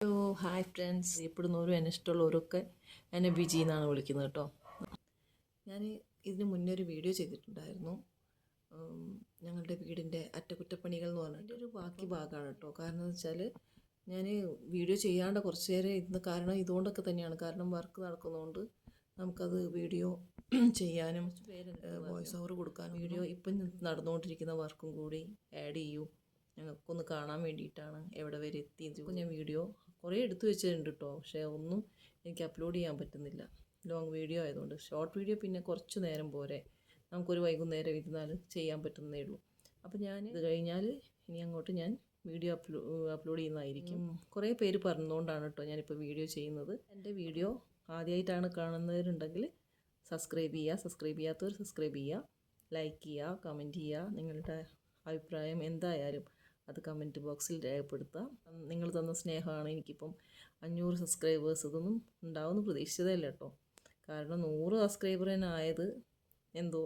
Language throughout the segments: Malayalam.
ഹലോ ഹായ് ഫ്രണ്ട്സ് ഇപ്പോഴുന്നവരും എന്നെ ഇഷ്ടമുള്ളവരൊക്കെ എന്നെ ബിജി എന്നാണ് വിളിക്കുന്നത് കേട്ടോ. ഞാൻ ഇതിന് മുന്നേ ഒരു വീഡിയോ ചെയ്തിട്ടുണ്ടായിരുന്നു. ഞങ്ങളുടെ വീടിന്റെ അറ്റകുറ്റപ്പണികൾ എന്ന് പറഞ്ഞിട്ട് ഒരു ബാക്കി ഭാഗമാണ് കേട്ടോ. കാരണം എന്ന് വെച്ചാൽ ഞാൻ വീഡിയോ ചെയ്യാണ്ട് കുറച്ച് നേരം ഇരുന്ന് കാരണം ഇതുകൊണ്ടൊക്കെ തന്നെയാണ്. കാരണം വർക്ക് നടക്കുന്നതുകൊണ്ട് നമുക്കത് വീഡിയോ ചെയ്യാനും വോയിസ് ഓവർ കൊടുക്കാനും വീഡിയോ ഇപ്പം നടന്നുകൊണ്ടിരിക്കുന്ന വർക്കും കൂടി ആഡ് ചെയ്യൂ. ഞങ്ങൾക്കൊന്ന് കാണാൻ വേണ്ടിയിട്ടാണ് എവിടെ വരെ എത്തി. ഞാൻ വീഡിയോ കുറേ എടുത്തു വെച്ചിട്ടുണ്ട് കേട്ടോ പക്ഷേ ഒന്നും എനിക്ക് അപ്ലോഡ് ചെയ്യാൻ പറ്റുന്നില്ല. ലോങ് വീഡിയോ ആയതുകൊണ്ട്. ഷോർട്ട് വീഡിയോ പിന്നെ കുറച്ച് നേരം പോരെ. നമുക്കൊരു വൈകുന്നേരം ഇരുന്നാൽ ചെയ്യാൻ പറ്റുന്നേ ഉള്ളൂ. അപ്പോൾ ഞാൻ ഇത് കഴിഞ്ഞാൽ ഇനി അങ്ങോട്ട് ഞാൻ വീഡിയോ അപ്ലോ അപ്ലോഡ് ചെയ്യുന്നതായിരിക്കും. കുറേ പേര് പറഞ്ഞുകൊണ്ടാണ് കേട്ടോ ഞാനിപ്പോൾ വീഡിയോ ചെയ്യുന്നത്. എന്റെ വീഡിയോ ആദ്യമായിട്ടാണ് കാണുന്നവരുണ്ടെങ്കിൽ സബ്സ്ക്രൈബ് ചെയ്യുക സബ്സ്ക്രൈബ് ചെയ്യാത്തവർ സബ്സ്ക്രൈബ് ചെയ്യുക ലൈക്ക് ചെയ്യുക കമന്റ് ചെയ്യുക നിങ്ങളുടെ അഭിപ്രായം എന്തായാലും അത് കമന്റ് ബോക്സിൽ രേഖപ്പെടുത്താം. നിങ്ങൾ തന്ന സ്നേഹമാണ് എനിക്കിപ്പം അഞ്ഞൂറ് സബ്സ്ക്രൈബേഴ്സ് ഇതൊന്നും ഉണ്ടാവുമെന്ന് പ്രതീക്ഷിച്ചതല്ല കേട്ടോ. കാരണം നൂറ് സബ്സ്ക്രൈബർ തന്നെ എന്തോ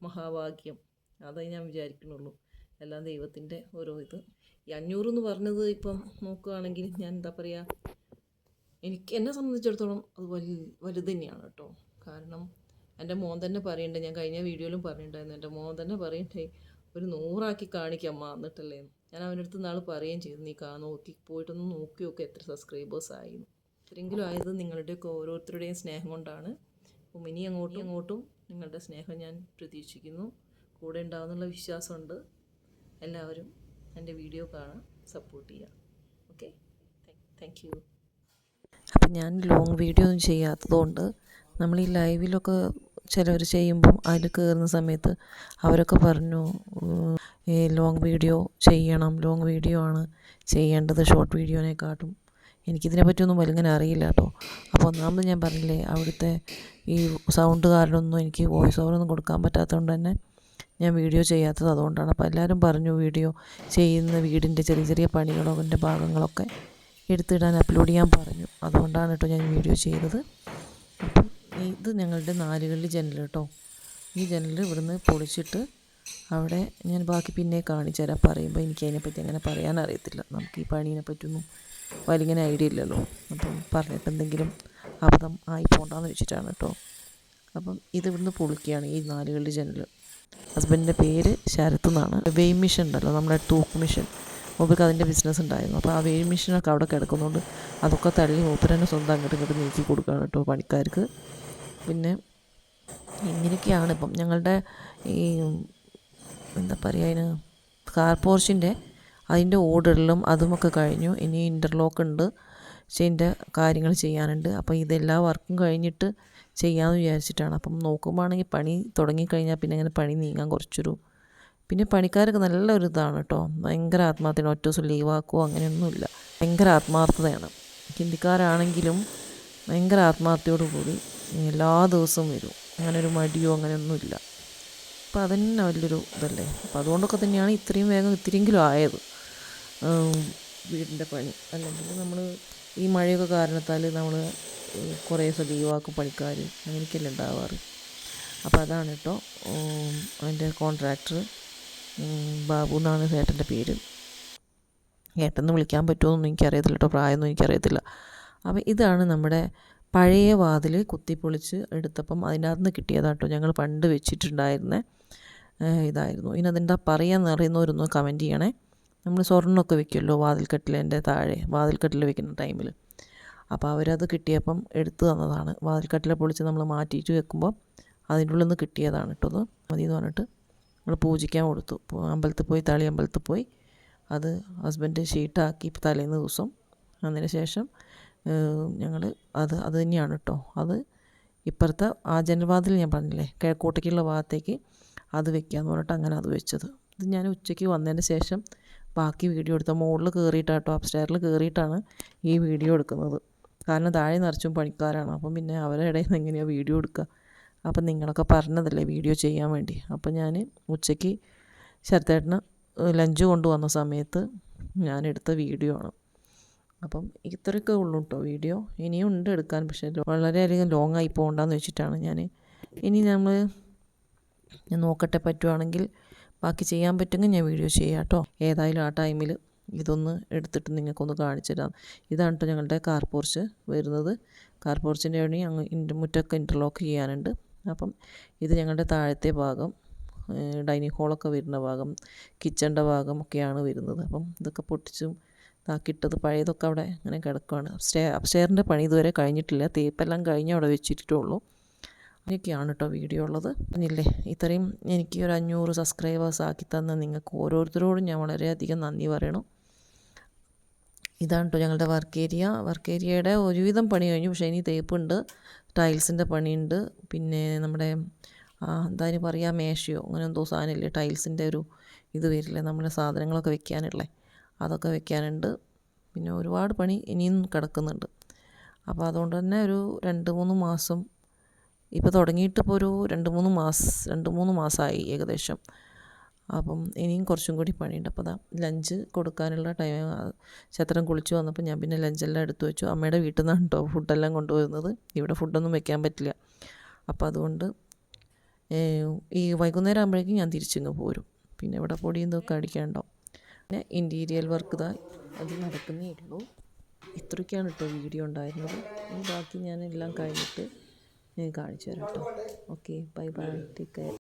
മഹാഭാഗ്യം. അതേ ഞാൻ വിചാരിക്കണുള്ളൂ എല്ലാം ദൈവത്തിന്റെ ഓരോ ഇത്. ഈ അഞ്ഞൂറ് എന്ന് പറഞ്ഞത് ഇപ്പം നോക്കുകയാണെങ്കിൽ ഞാൻ എന്താ പറയുക എനിക്ക് എന്നെ സംബന്ധിച്ചിടത്തോളം അത് വലു വലുത് തന്നെയാണ് കേട്ടോ. കാരണം എന്റെ മോൻ തന്നെ പറയണ്ടേ ഞാൻ കഴിഞ്ഞ വീഡിയോയിലും പറഞ്ഞിട്ടുണ്ടായിരുന്നു എന്റെ മോൻ തന്നെ പറയണ്ടേ ഒരു നൂറാക്കി കാണിക്കമ്മ എന്നിട്ടല്ലേ ഞാൻ അവന്റെ അടുത്ത് നാൾ പറയുകയും ചെയ്തു. നീ കാ നോക്കി പോയിട്ടൊന്ന് നോക്കി നോക്കി എത്ര സബ്സ്ക്രൈബേഴ്സ് ആയിരുന്നു ഇത്രയെങ്കിലും ആയത് നിങ്ങളുടെയൊക്കെ ഓരോരുത്തരുടെയും സ്നേഹം കൊണ്ടാണ്. അപ്പം ഇനി അങ്ങോട്ടും അങ്ങോട്ടും നിങ്ങളുടെ സ്നേഹം ഞാൻ പ്രതീക്ഷിക്കുന്നു. കൂടെ ഉണ്ടാവുന്നുള്ള വിശ്വാസമുണ്ട്. എല്ലാവരും എന്റെ വീഡിയോ കാണാൻ സപ്പോർട്ട് ചെയ്യുക ഓക്കെ താങ്ക് യു അപ്പം ഞാൻ ലോങ് വീഡിയോ ഒന്നും ചെയ്യാത്തതുകൊണ്ട് നമ്മൾ ഈ ലൈവിലൊക്കെ ചിലവർ ചെയ്യുമ്പോൾ അതിൽ കയറുന്ന സമയത്ത് അവരൊക്കെ പറഞ്ഞു ഈ ലോങ് വീഡിയോ ചെയ്യണം ലോങ് വീഡിയോ ആണ് ചെയ്യേണ്ടത് ഷോർട്ട് വീഡിയോനെക്കാട്ടും എനിക്കിതിനെ പറ്റിയൊന്നും വലിങ്ങനെ അറിയില്ല കേട്ടോ അപ്പോൾ ഒന്നാമത് ഞാൻ പറഞ്ഞില്ലേ അവിടുത്തെ ഈ സൗണ്ട് കാരണമൊന്നും എനിക്ക് വോയിസ് ഓവറൊന്നും കൊടുക്കാൻ പറ്റാത്തതുകൊണ്ട് തന്നെ ഞാൻ വീഡിയോ ചെയ്യാത്തത് അതുകൊണ്ടാണ്. അപ്പോൾ എല്ലാവരും പറഞ്ഞു വീഡിയോ ചെയ്യുന്ന വീടിന്റെ ചെറിയ ചെറിയ പണികളോ അതിന്റെ ഭാഗങ്ങളൊക്കെ എടുത്തിടാൻ അപ്ലോഡ് ചെയ്യാൻ പറഞ്ഞു. അതുകൊണ്ടാണ് കേട്ടോ ഞാൻ വീഡിയോ ചെയ്തത്. അപ്പം ഇത് ഞങ്ങളുടെ നാലുകളിൽ ജനൽ കേട്ടോ. ഈ ജനൽ ഇവിടുന്ന് പൊളിച്ചിട്ട് അവിടെ ഞാൻ ബാക്കി പിന്നെ കാണിച്ചു തരാം. പറയുമ്പോൾ എനിക്ക് അതിനെപ്പറ്റി അങ്ങനെ പറയാൻ അറിയത്തില്ല. നമുക്ക് ഈ പണീനെ പറ്റിയൊന്നും വലിയങ്ങനെ ഐഡിയ ഇല്ലല്ലോ. അപ്പം പറഞ്ഞിട്ട് എന്തെങ്കിലും അബദ്ധം ആയി പോണ്ടെന്ന് വെച്ചിട്ടാണ് കേട്ടോ. അപ്പം ഇത് ഇവിടുന്ന് പൊളിക്കുകയാണ് ഈ നാലുകളുടെ ജനൽ. ഹസ്ബൻഡിന്റെ പേര് ശരത്ത് എന്നാണ്. വെയിം മിഷൻ ഉണ്ടല്ലോ നമ്മുടെ തൂക്ക് മിഷൻ. മൂപ്പർക്ക് അതിന്റെ ബിസിനസ് ഉണ്ടായിരുന്നു. അപ്പോൾ ആ വെയിം മിഷനൊക്കെ അവിടെ കിടക്കുന്നതുകൊണ്ട് അതൊക്കെ തള്ളി മൂപ്പർ തന്നെ സ്വന്തം അങ്ങോട്ട് ഇങ്ങോട്ട് നീക്കി കൊടുക്കുകയാണ് കേട്ടോ പണിക്കാർക്ക്. പിന്നെ ഇങ്ങനെയൊക്കെയാണ് ഇപ്പം ഞങ്ങളുടെ ഈ എന്താ പറയുക അതിന് കാർ പോർച്ചിന്റെ അതിന്റെ ഓർഡറിലും അതുമൊക്കെ കഴിഞ്ഞു. ഇനി ഇന്റർലോക്ക് ഉണ്ട്. ഇതിന്റെ കാര്യങ്ങൾ ചെയ്യാനുണ്ട്. അപ്പോൾ ഇതെല്ലാ വർക്കും കഴിഞ്ഞിട്ട് ചെയ്യാമെന്ന് വിചാരിച്ചിട്ടാണ്. അപ്പം നോക്കുമ്പോഴാണെങ്കിൽ പണി തുടങ്ങിക്കഴിഞ്ഞാൽ പിന്നെ അങ്ങനെ പണി നീങ്ങാൻ കുറച്ചൊരു പിന്നെ പണിക്കാരൊക്കെ നല്ലൊരു ഇതാണ് കേട്ടോ. ഭയങ്കര ആത്മാർത്ഥയാണ് ഒറ്റ ദിവസം ലീവാക്കുമോ അങ്ങനെയൊന്നുമില്ല. ഭയങ്കര ആത്മാർത്ഥതയാണ്. ഹിന്ദിക്കാരാണെങ്കിലും ഭയങ്കര ആത്മാർത്ഥയോടു കൂടി എല്ലാ ദിവസവും വരും. അങ്ങനെ ഒരു മടിയോ അങ്ങനെയൊന്നുമില്ല. അപ്പോൾ അതന്നെ വലിയൊരു ഇതല്ലേ. അപ്പോൾ അതുകൊണ്ടൊക്കെ തന്നെയാണ് ഇത്രയും വേഗം ഇത്തിരിയെങ്കിലും ആയത്. വീടിന്റെ പണി. അല്ലെങ്കിൽ നമ്മൾ ഈ മഴയൊക്കെ കാരണത്താൽ നമ്മൾ കുറേ സജീവാക്കും പണിക്കാർ അങ്ങനെയൊക്കെയല്ലേ ഉണ്ടാവാറ് അപ്പോൾ അതാണ് കേട്ടോ അതിന്റെ കോൺട്രാക്ടർ ബാബു എന്നാണ് ചേട്ടന്റെ പേര്. ഏട്ടെന്ന് വിളിക്കാൻ പറ്റുമോ എന്നൊന്നും എനിക്കറിയത്തില്ല കേട്ടോ പ്രായമൊന്നും എനിക്കറിയത്തില്ല. അപ്പോൾ ഇതാണ് നമ്മുടെ പഴയ വാതിൽ കുത്തിപ്പൊളിച്ച് എടുത്തപ്പം അതിനകത്ത് നിന്ന് കിട്ടിയതാട്ടോ ഞങ്ങൾ പണ്ട് വെച്ചിട്ടുണ്ടായിരുന്ന. ഇതായിരുന്നു. ഇനി അതെന്താ പറയാന്ന് അറിയുന്നവരൊന്ന് കമന്റ് ചെയ്യണേ. നമ്മൾ സ്വർണമൊക്കെ വെക്കുമല്ലോ വാതിൽക്കട്ടിലേന്റെ താഴെ വാതിൽക്കെട്ടിൽ വെക്കുന്ന ടൈമിൽ അപ്പോൾ അവരത് കിട്ടിയപ്പം എടുത്തു തന്നതാണ്. വാതിൽക്കെട്ടിലെ പൊളിച്ച് നമ്മൾ മാറ്റിയിട്ട് വെക്കുമ്പോൾ അതിന്റെ ഉള്ളിൽ നിന്ന് കിട്ടിയതാണ് കേട്ടോ അത്. മതി എന്ന് പറഞ്ഞിട്ട് നമ്മൾ പൂജിക്കാൻ കൊടുത്തു. അമ്പലത്തിൽ പോയി തളി അമ്പലത്തിൽ പോയി. അത് ഹസ്ബൻഡ് ഷീട്ടാക്കി തലേന്ന് ദിവസം. അതിന് ശേഷം ഞങ്ങൾ അത് അത് തന്നെയാണ് കേട്ടോ അത് ഇപ്പുറത്തെ ആ ജനൽവാതിൽ ഞാൻ പറഞ്ഞില്ലേ കിഴക്കോട്ടേക്കുള്ള ഭാഗത്തേക്ക് അത് വെക്കാന്ന് പറഞ്ഞിട്ട് അങ്ങനെ അത് വെച്ചത്. ഇത് ഞാൻ ഉച്ചയ്ക്ക് വന്നതിന് ശേഷം ബാക്കി വീഡിയോ എടുത്ത മുകളിൽ കയറിയിട്ടാണ് കേട്ടോ അപ്സ്റ്റെയറിൽ കയറിയിട്ടാണ് ഈ വീഡിയോ എടുക്കുന്നത്. കാരണം താഴെ നിറച്ചും പണിക്കാരാണ്. അപ്പം പിന്നെ അവരുടെ ഇടയിൽ നിന്ന് എങ്ങനെയാണ് വീഡിയോ എടുക്കുക അപ്പം നിങ്ങളൊക്കെ പറഞ്ഞതല്ലേ വീഡിയോ ചെയ്യാൻ വേണ്ടി. അപ്പം ഞാൻ ഉച്ചയ്ക്ക് ശരത്തേട്ടന് ലഞ്ച് കൊണ്ടുവന്ന സമയത്ത് ഞാൻ എടുത്ത വീഡിയോ ആണ്. അപ്പം ഇത്രയൊക്കെ ഉള്ളൂ കേട്ടോ വീഡിയോ. ഇനിയും ഉണ്ട് എടുക്കാൻ പക്ഷേ വളരെയധികം ലോങ് ആയി പോകണ്ടെന്ന് വെച്ചിട്ടാണ് ഞാൻ ഇനി നമ്മൾ ഞാൻ നോക്കട്ടെ പറ്റുവാണെങ്കിൽ ബാക്കി ചെയ്യാൻ പറ്റുമെങ്കിൽ ഞാൻ വീഡിയോ ചെയ്യാം കേട്ടോ ഏതായാലും ആ ടൈമിൽ ഇതൊന്ന് എടുത്തിട്ട് നിങ്ങൾക്കൊന്ന് കാണിച്ചു തരാം. ഇതാണ് കേട്ടോ ഞങ്ങളുടെ കാർ പോർച്ച് വരുന്നത്. കാർ പോർച്ചിന്റെ അങ്ങ് ഇന്റെ മുറ്റൊക്കെ ഇന്റർലോക്ക് ചെയ്യാനുണ്ട്. അപ്പം ഇത് ഞങ്ങളുടെ താഴത്തെ ഭാഗം ഡൈനിങ് ഹോളൊക്കെ വരുന്ന ഭാഗം കിച്ചണിന്റെ ഭാഗം ഒക്കെയാണ് വരുന്നത്. അപ്പം ഇതൊക്കെ പൊട്ടിച്ചും ഇതാക്കിയിട്ടത് പഴയതൊക്കെ അവിടെ ഇങ്ങനെ കിടക്കുകയാണ് അപ്സ്റ്റേ അപ്സ്റ്റെയറിന്റെ പണി ഇതുവരെ കഴിഞ്ഞിട്ടില്ല. തേപ്പെല്ലാം കഴിഞ്ഞ് അവിടെ വെച്ചിട്ടുള്ളൂ. അങ്ങനെയൊക്കെയാണ് കേട്ടോ വീഡിയോ ഉള്ളത്. പറഞ്ഞില്ലേ ഇത്രയും എനിക്ക് ഒരു അഞ്ഞൂറ് സബ്സ്ക്രൈബേഴ്സ് ആക്കി തന്ന നിങ്ങൾക്ക് ഓരോരുത്തരോടും ഞാൻ വളരെയധികം നന്ദി പറയണം. ഇതാണ് കേട്ടോ ഞങ്ങളുടെ വർക്ക് ഏരിയ വർക്ക് ഏരിയയുടെ ഒരുവിധം പണി കഴിഞ്ഞു. പക്ഷേ ഇനി തേപ്പുണ്ട് ടൈൽസിന്റെ പണിയുണ്ട്. പിന്നെ നമ്മുടെ എന്തായാലും പറയുക മേശയോ അങ്ങനെ എന്തോ സാധനമില്ലേ ടൈൽസിന്റെ ഒരു ഇത് വരില്ലേ നമ്മുടെ സാധനങ്ങളൊക്കെ വെക്കാനുള്ളത് അതൊക്കെ വെക്കാനുണ്ട്. പിന്നെ ഒരുപാട് പണി ഇനിയും കിടക്കുന്നുണ്ട്. അപ്പോൾ അതുകൊണ്ട് തന്നെ ഒരു രണ്ട് മൂന്ന് മാസം ഇപ്പോൾ തുടങ്ങിയിട്ട് ഇപ്പോൾ ഒരു രണ്ട് മൂന്ന് മാസം രണ്ട് മൂന്ന് മാസമായി ഏകദേശം. അപ്പം ഇനിയും കുറച്ചും കൂടി പണിയുണ്ട്. അപ്പോൾ അതാ ലഞ്ച് കൊടുക്കാനുള്ള ടൈം ചത്രം കുളിച്ച് വന്നപ്പോൾ ഞാൻ പിന്നെ ലഞ്ചെല്ലാം എടുത്തു വെച്ചു. അമ്മയുടെ വീട്ടിൽ നിന്നാണ് കേട്ടോ ഫുഡെല്ലാം കൊണ്ടുവരുന്നത് ഇവിടെ ഫുഡൊന്നും വെക്കാൻ പറ്റില്ല. അപ്പോൾ അതുകൊണ്ട് ഈ വൈകുന്നേരം ആകുമ്പോഴേക്കും ഞാൻ തിരിച്ചിങ്ങ് പോരും. പിന്നെ ഇവിടെ പൊടിയും ഇതൊക്കെ അടിക്കാനുണ്ടാവും. പിന്നെ ഇന്റീരിയൽ വർക്ക് ഇതാ അത് നടക്കുന്നേ ഉള്ളൂ. ഇത്രയ്ക്കാണ് കേട്ടോ വീഡിയോ ഉണ്ടായിരുന്നത്. ഇനി ബാക്കി ഞാൻ എല്ലാം കഴിഞ്ഞിട്ട് ഞാൻ കാണിച്ചു തരാം കേട്ടോ okay bye bye take care